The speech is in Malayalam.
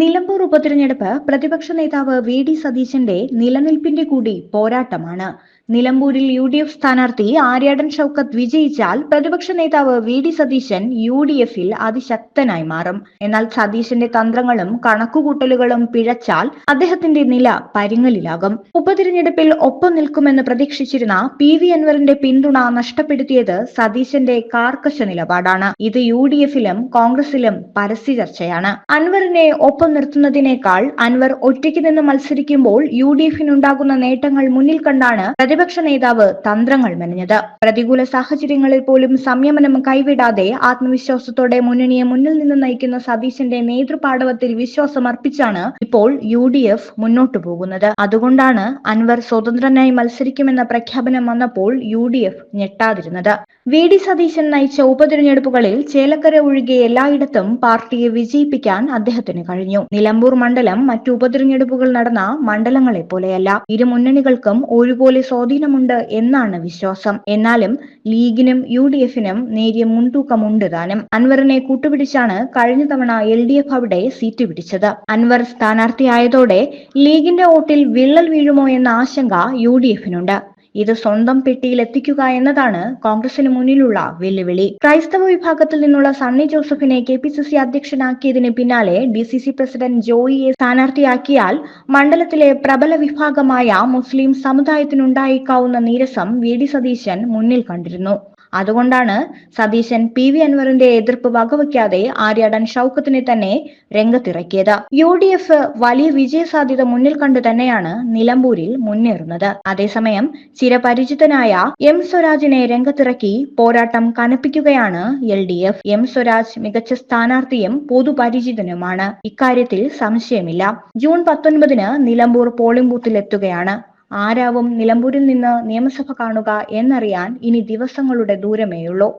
നിലമ്പൂർ ഉപതിരഞ്ഞെടുപ്പ് പ്രതിപക്ഷ നേതാവ് വി ഡി സതീശന്റെ നിലനിൽപ്പിന്റെ കൂടി പോരാട്ടമാണ്. നിലമ്പൂരിൽ യു ഡി എഫ് സ്ഥാനാർത്ഥി ആര്യാടൻ ഷൌക്കത്ത് വിജയിച്ചാൽ പ്രതിപക്ഷ നേതാവ് V D Satheesan U D എഫിൽ അതിശക്തനായി മാറും. എന്നാൽ സതീശന്റെ തന്ത്രങ്ങളും കണക്കുകൂട്ടലുകളും പിഴച്ചാൽ അദ്ദേഹത്തിന്റെ നില പരിങ്ങലിലാകും. ഉപതിരഞ്ഞെടുപ്പിൽ ഒപ്പം നിൽക്കുമെന്ന് പ്രതീക്ഷിച്ചിരുന്ന പി വി അൻവറിന്റെ പിന്തുണ നഷ്ടപ്പെടുത്തിയത് സതീശന്റെ കാർക്കശ നിലപാടാണ്. ഇത് യു ഡി എഫിലും കോൺഗ്രസിലും പരസ്യ ചർച്ചയാണ്. അൻവറിനെ ഒപ്പം നിർത്തുന്നതിനേക്കാൾ അൻവർ ഒറ്റയ്ക്ക് നിന്ന് മത്സരിക്കുമ്പോൾ യു ഡി എഫിനുണ്ടാകുന്ന നേട്ടങ്ങൾ മുന്നിൽ കണ്ടാണ് പ്രതിപക്ഷ നേതാവ് തന്ത്രങ്ങൾ മെനഞ്ഞത്. പ്രതികൂല സാഹചര്യങ്ങളിൽ പോലും സംയമനം കൈവിടാതെ ആത്മവിശ്വാസത്തോടെ മുന്നണിയെ മുന്നിൽ നിന്ന് നയിക്കുന്ന സതീശന്റെ നേതൃപാടവത്തിൽ വിശ്വാസം അർപ്പിച്ചാണ് ഇപ്പോൾ യു ഡി എഫ് മുന്നോട്ടു പോകുന്നത്. അതുകൊണ്ടാണ് അൻവർ സ്വതന്ത്രനായി മത്സരിക്കുമെന്ന പ്രഖ്യാപനം വന്നപ്പോൾ യു ഡി എഫ് ഞെട്ടാതിരുന്നത്. വി ഡി സതീശൻ നയിച്ച ഉപതിരഞ്ഞെടുപ്പുകളിൽ ചേലക്കര ഒഴികെ എല്ലായിടത്തും പാർട്ടിയെ വിജയിപ്പിക്കാൻ അദ്ദേഹത്തിന് കഴിഞ്ഞു. നിലമ്പൂർ മണ്ഡലം മറ്റു ഉപതിരഞ്ഞെടുപ്പുകൾ നടന്ന മണ്ഡലങ്ങളെ പോലെയല്ല ഇരു മുന്നണികൾക്കും ഒരുപോലെ സ്വാധീനമുണ്ട് എന്നാണ് വിശ്വാസം. എന്നാലും ലീഗിനും യു ഡി എഫിനും നേരിയ മുൻതൂക്കമുണ്ട് താനും. അൻവറിനെ കൂട്ടുപിടിച്ചാണ് കഴിഞ്ഞ തവണ എൽ ഡി എഫ് അവിടെ സീറ്റ് പിടിച്ചത്. അൻവർ സ്ഥാനാർത്ഥിയായതോടെ ലീഗിന്റെ വോട്ടിൽ വിള്ളൽ വീഴുമോ എന്ന ആശങ്ക യു ഡി എഫിനുണ്ട് ഇത് സ്വന്തം പെട്ടിയിൽ എത്തിക്കുക എന്നതാണ് കോൺഗ്രസിന് മുന്നിലുള്ള വെല്ലുവിളി. ക്രൈസ്തവ വിഭാഗത്തിൽ നിന്നുള്ള സണ്ണി ജോസഫിനെ കെ പി സി സി അധ്യക്ഷനാക്കിയതിന് പിന്നാലെ ഡി സി സി പ്രസിഡന്റ് ജോയിയെ സ്ഥാനാർത്ഥിയാക്കിയാൽ മണ്ഡലത്തിലെ പ്രബല വിഭാഗമായ മുസ്ലിം സമുദായത്തിനുണ്ടായേക്കാവുന്ന നീരസം വി ഡി സതീശൻ മുന്നിൽ കണ്ടിരുന്നു. അതുകൊണ്ടാണ് സതീശൻ പി വി അൻവറിന്റെ എതിർപ്പ് വകവയ്ക്കാതെ ആര്യാടൻ ഷൌക്കത്തിനെ തന്നെ രംഗത്തിറക്കിയത്. യു ഡി എഫ് വലിയ വിജയസാധ്യത മുന്നിൽ കണ്ടു തന്നെയാണ് നിലമ്പൂരിൽ മുന്നേറുന്നത്. അതേസമയം ചിരപരിചിതനായ എം സ്വരാജിനെ രംഗത്തിറക്കി പോരാട്ടം കനപ്പിക്കുകയാണ് L D F. M Swaraj മികച്ച സ്ഥാനാർത്ഥിയും പൊതുപരിചിതനുമാണ്. ഇക്കാര്യത്തിൽ സംശയമില്ല. ജൂൺ പത്തൊൻപതിന് നിലമ്പൂർ പോളിംഗ് ബൂത്തിൽ എത്തുകയാണ്. ആരാവും നിലമ്പൂരിൽ നിന്ന് നിയമസഭ കാണുക എന്നറിയാൻ ഇനി ദിവസങ്ങളുടെ ദൂരമേയുള്ളൂ.